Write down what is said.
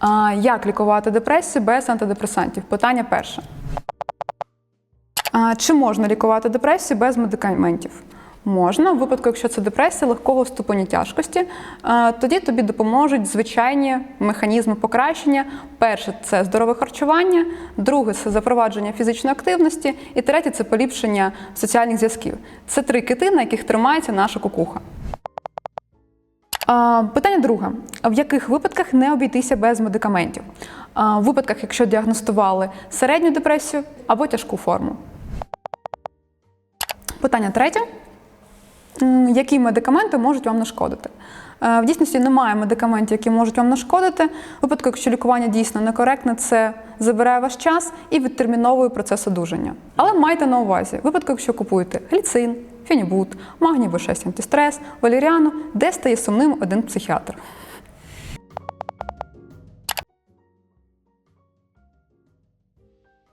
А, Як лікувати депресію без антидепресантів? Питання перше. А, Чи можна лікувати депресію без медикаментів? Можна, в випадку, якщо це депресія легкого ступеню тяжкості, тоді тобі допоможуть звичайні механізми покращення. Перше це здорове харчування, друге це запровадження фізичної активності, і третє це поліпшення соціальних зв'язків. Це три кити, на яких тримається наша кукуха. Питання друге: в яких випадках не обійтися без медикаментів? В випадках, якщо діагностували середню депресію або тяжку форму. Питання третє. Які медикаменти можуть вам нашкодити? Е, В дійсності немає медикаментів, які можуть вам нашкодити. В випадку, якщо лікування дійсно некоректне, це забирає ваш час і відтерміновує процес одужання. Але майте на увазі, в випадку, якщо купуєте гліцин, фенібут, магній В6 антистрес, валеріану, де стає сумним один психіатр.